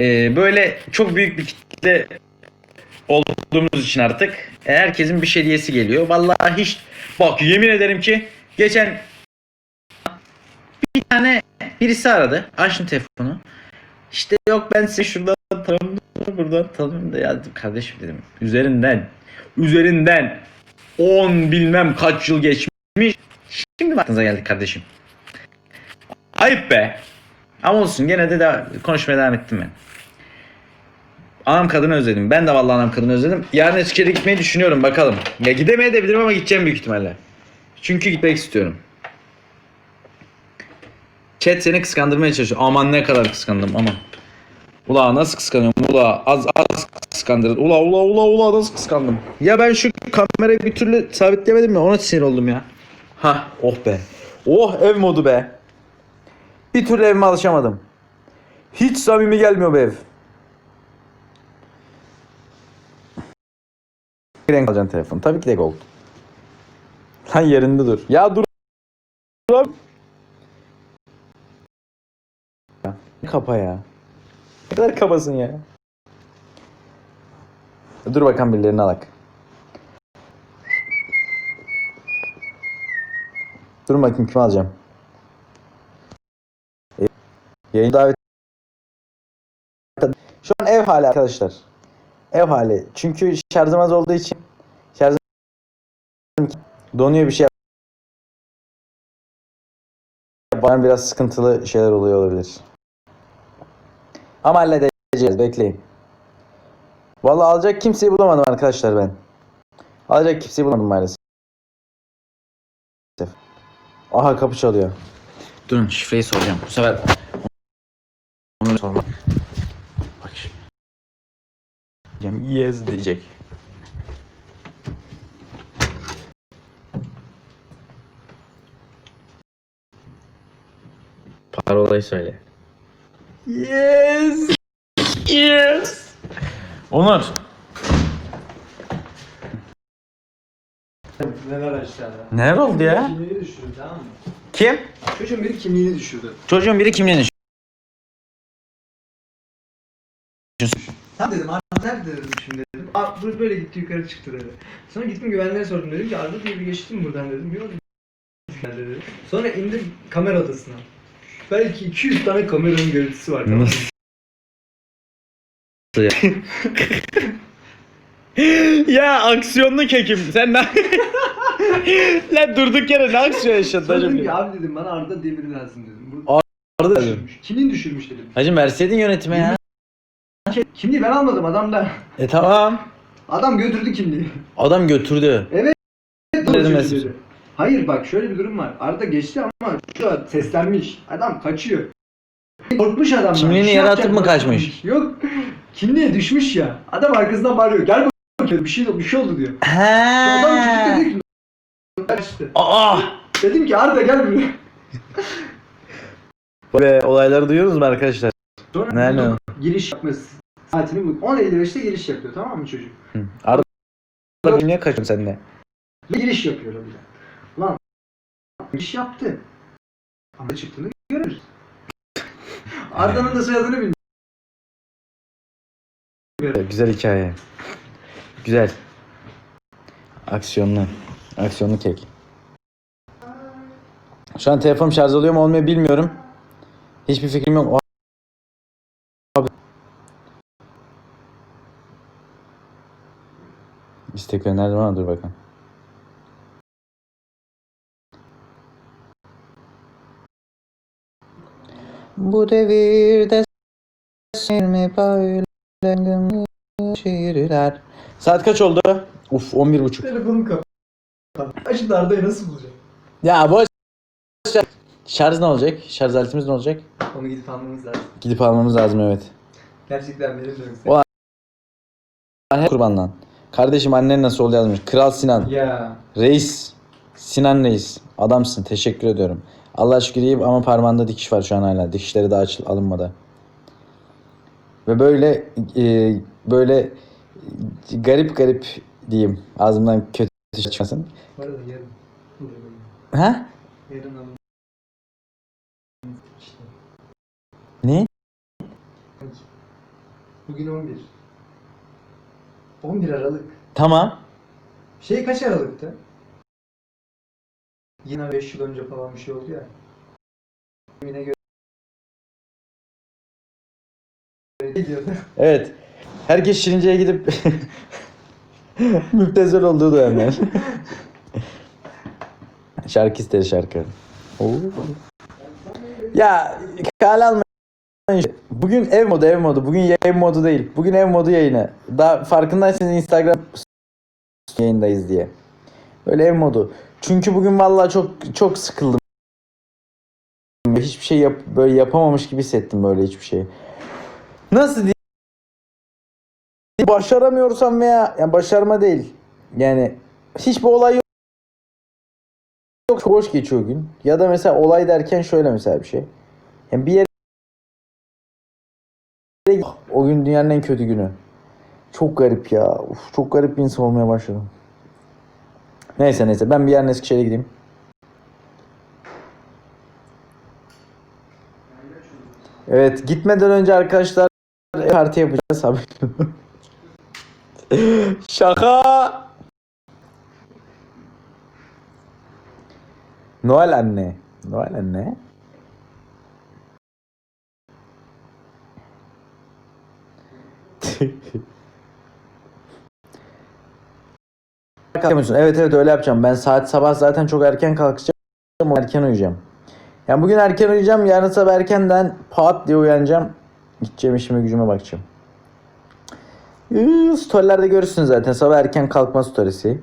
Ee, böyle çok büyük bir kitle olduğumuz için artık e, herkesin bir şey diyesi geliyor. Vallahi hiç bak yemin ederim ki geçen bir tane birisi aradı. Açtım telefonu. İşte yok ben sizi şuradan tanıyorum buradan tanıyorum da ya dedim, kardeşim dedim üzerinden üzerinden 10 bilmem kaç yıl geçmiş. Şimdi mi aklınıza geldi kardeşim? Ayıp be. Ama olsun gene de, de konuşmaya devam ettim ben. Anam kadını özledim. Ben de vallahi anam kadını özledim. Yarın Eskişehir'e gitmeyi düşünüyorum bakalım. Ya gidemeye de bilirim ama gideceğim büyük ihtimalle. Çünkü gitmek istiyorum. Chat seni kıskandırmaya çalışıyor. Aman ne kadar kıskandım aman. Ula nasıl kıskanıyorum ula az az kıskandırdı. Ula ula ula ula nasıl kıskandım. Ya ben şu kamerayı bir türlü sabitlemedim mi ona sinir oldum ya. Ha oh be. Oh ev modu be. Bir türlü evime alışamadım. Hiç samimi gelmiyor bu ev. Renk alacaksın telefon. Tabii ki de gold. Lan yerinde dur. Ya dur. Dur. Kapa ya. Ne kadar kabasın ya. Dur bakalım birilerini alak. Dur bakayım kimi alacağım. E, Yayın davet Şu an ev hali arkadaşlar. Ev hali. Çünkü şarjım olduğu için şarjım donuyor bir şey. Bana biraz sıkıntılı şeyler oluyor olabilir. Ama halledeceğiz. Bekleyin. Vallahi alacak kimseyi bulamadım arkadaşlar ben. Alacak kimseyi bulamadım maalesef. Aha kapı çalıyor. Durun şifreyi soracağım. Bu sefer onu sorma. Bak şimdi. Diyeceğim yes diyecek. Parolayı söyle. Yes. Yes. Onur. Neler aşağıda. Neler oldu ya? Kimliğini düşürdü tamam mı? Kim? Çocuğun biri kimliğini düşürdü. Çocuğun biri kimliğini düşürdü. Tamam dedim Arda nerede dedim şimdi dedim. Aa, böyle gitti yukarı çıktı dedi. Sonra gittim güvenliğe sordum dedim ki Arda diye bir geçti mi buradan dedim. Yok dedi. Sonra indim kamera odasına. Belki 200 tane kameranın görüntüsü var tamam mı? ya aksiyonlu kekim. Sen ne? Lan durduk yere ne aksiyon yaşadın Sonra dedim hacım? ki abi dedim bana Arda diye biri lazım dedim. Arda düşürmüş. Kimliğini düşürmüş dedim. Hacım verseydin yönetime ya. Kimliği ben almadım adamda. E tamam. Adam götürdü kimliği. Adam götürdü. Evet. Dedim Mesut. dedi. Hayır bak şöyle bir durum var. Arda geçti ama şu an seslenmiş. Adam kaçıyor. Korkmuş adam. Kimliğini yere atıp mı kaçmış? Yok. Kimliğe düşmüş ya. Adam arkasından bağırıyor. Gel bakayım bir şey bir şey oldu diyor. Adam çocuk dedi He. ki kaçtı. Aa. Dedim ki Arda gel buraya. Ve olayları duyuyoruz mu arkadaşlar? Sonra Nerede giriş yapması saatini bu 10.55'te giriş yapıyor tamam mı çocuk? Hı. Arda niye kaçıyorsun sen de? Giriş yapıyor öyle. Lan giriş yaptı. Ama çıktığını görürüz. Arda'nın da soyadını bilmiyorum. Güzel hikaye. Güzel. Aksiyonlu. Aksiyonlu kek. Şu an telefon şarj oluyor mu olmuyor bilmiyorum. Hiçbir fikrim yok. Abi. İstek gönderdim ama dur bakalım. Bu devirde mi böyle şiirler. Saat kaç oldu? Uf 11 buçuk. Telefonum kapalı. Şimdi Arda'yı nasıl bulacağım? Ya boş. Şarj ne olacak? Şarj aletimiz ne olacak? Onu gidip almamız lazım. Gidip almamız lazım evet. Gerçekten benim de. O- Hep kurban lan. Kardeşim annen nasıl oldu yazmış. Kral Sinan. Ya. Reis. Sinan Reis. Adamsın. Teşekkür ediyorum. Allah şükür iyiyim ama parmağında dikiş var şu an hala. Dikişleri daha açıl alınmadı. Ve böyle e, böyle e, garip garip diyeyim. Ağzımdan kötü şey çıkmasın. Bu arada yarın. Ha? Yarın. İşte. Ne? Bugün 11. 11 Aralık. Tamam. Şey kaç Aralık'ta? Yine 5 yıl önce falan bir şey oldu ya. Yine göre? Evet. Herkes Şirince'ye gidip müptezel olduğu dönemler. şarkı istedi şarkı. Oo. Ya kale almayın. Bugün ev modu ev modu. Bugün yayın modu değil. Bugün ev modu yayını. Daha farkındaysanız Instagram yayındayız diye. Böyle ev modu. Çünkü bugün vallahi çok çok sıkıldım. Hiçbir şey yap böyle yapamamış gibi hissettim böyle hiçbir şey. Nasıl diyeyim? Başaramıyorsam veya yani başarma değil. Yani hiçbir olay yok. Çok boş geçiyor gün. Ya da mesela olay derken şöyle mesela bir şey. Yani bir yere o gün dünyanın en kötü günü. Çok garip ya. Uf, çok garip bir insan olmaya başladım. Neyse neyse ben bir yarın Eskişehir'e gideyim. Evet gitmeden önce arkadaşlar parti yapacağız abi. Şaka. Noel anne. Noel anne. Kalkıyor musun? Evet evet öyle yapacağım. Ben saat sabah zaten çok erken kalkacağım. Erken uyuyacağım. Yani bugün erken uyuyacağım. Yarın sabah erkenden pat diye uyanacağım. Gideceğim işime gücüme bakacağım. Iıı, Storylerde görürsünüz zaten. Sabah erken kalkma storiesi.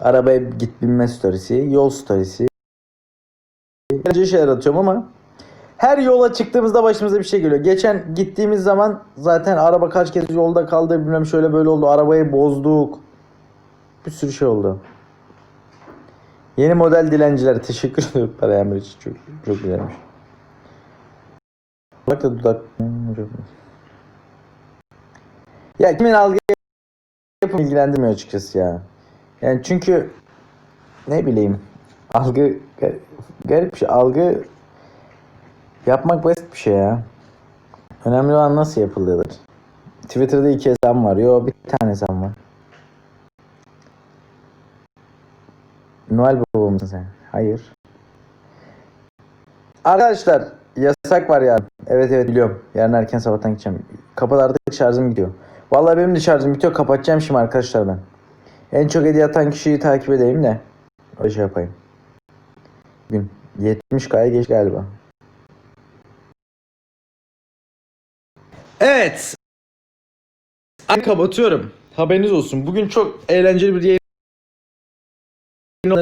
Arabaya git binme storiesi. Yol storiesi. Böylece şeyler atıyorum ama her yola çıktığımızda başımıza bir şey geliyor. Geçen gittiğimiz zaman zaten araba kaç kez yolda kaldı bilmem şöyle böyle oldu. Arabayı bozduk. Bir sürü şey oldu. Yeni model dilenciler teşekkür ederim para için çok, çok güzelmiş. Bak da dudak. Ya kimin algı yapımı ilgilendirmiyor açıkçası ya. Yani çünkü ne bileyim algı gar- garip bir şey. Algı yapmak basit bir şey ya. Önemli olan nasıl yapılıyorlar. Twitter'da iki hesabım var. Yo bir tane hesabım var. Noel Baba mısın sen? Hayır. Arkadaşlar yasak var yarın. Evet evet biliyorum. Yarın erken sabahtan gideceğim. Kapalı şarjım gidiyor. Vallahi benim de şarjım bitiyor. Kapatacağım şimdi arkadaşlar ben. En çok hediye atan kişiyi takip edeyim de. O şey yapayım. Bugün 70K'ya geç galiba. Evet. Kapatıyorum. Haberiniz olsun. Bugün çok eğlenceli bir yayın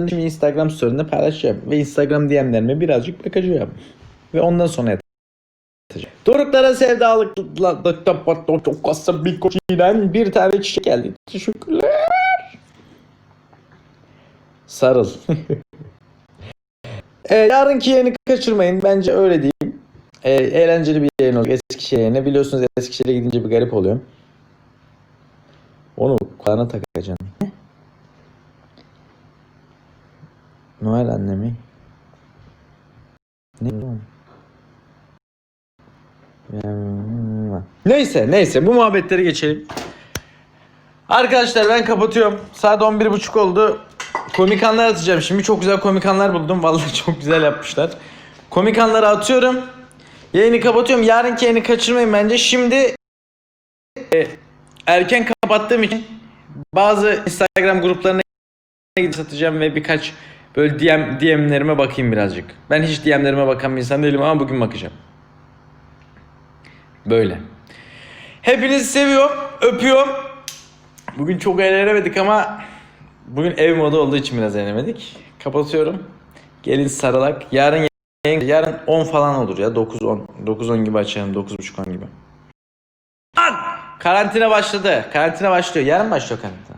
şimdi Instagram story'inde paylaşacağım. Ve Instagram DM'lerime birazcık bakacağım. Ve ondan sonra yatacağım. Doruklara sevdalıkla bir koçiden bir tane çiçek geldi. Teşekkürler. Sarıl. e, yarınki yayını kaçırmayın. Bence öyle diyeyim. E, eğlenceli bir yayın olacak. Eskişehir'e yayını. Biliyorsunuz Eskişehir'e gidince bir garip oluyorum. Onu kulağına takacaksın. Noel annemi. Ne? Neyse neyse bu muhabbetleri geçelim. Arkadaşlar ben kapatıyorum. Saat 11.30 oldu. Komik anlar atacağım şimdi. Çok güzel komik anlar buldum. Vallahi çok güzel yapmışlar. Komik anları atıyorum. Yayını kapatıyorum. Yarınki yayını kaçırmayın bence. Şimdi e, erken kapattığım için bazı Instagram gruplarına gidip satacağım ve birkaç böyle DM, DM'lerime bakayım birazcık. Ben hiç DM'lerime bakan bir insan değilim ama bugün bakacağım. Böyle. Hepinizi seviyorum, öpüyorum. Bugün çok eğlenemedik ama bugün ev modu olduğu için biraz eğlenemedik. Kapatıyorum. Gelin sarılak. Yarın yarın 10 falan olur ya. 9 10. 9 10 gibi açarım. 9.30 10 gibi. Lan! Karantina başladı. Karantina başlıyor. Yarın başlıyor karantina.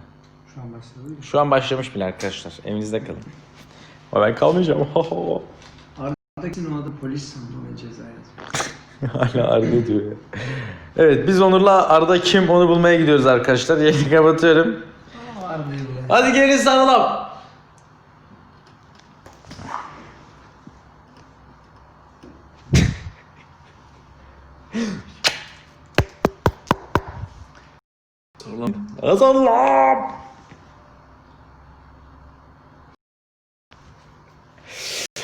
Şu an başladı. Şu an başlamış bile arkadaşlar. Evinizde kalın. Ama ben kalmayacağım. Arda'nın adı polis sandım ve ceza yazmış. Hala Arda diyor ya. Evet biz Onur'la Arda kim onu bulmaya gidiyoruz arkadaşlar. Yayını kapatıyorum. Hadi gelin sarılalım. Sağlam. Azallam.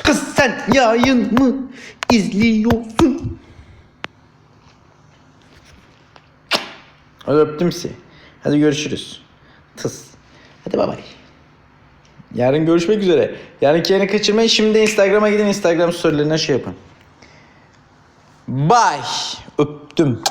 Kız sen yayın mı izliyorsun? Hadi öptüm sizi. Hadi görüşürüz. Tıs. Hadi bay bay. Yarın görüşmek üzere. Yarınki yayını kaçırmayın. Şimdi Instagram'a gidin. Instagram storylerine şey yapın. Bye. Öptüm.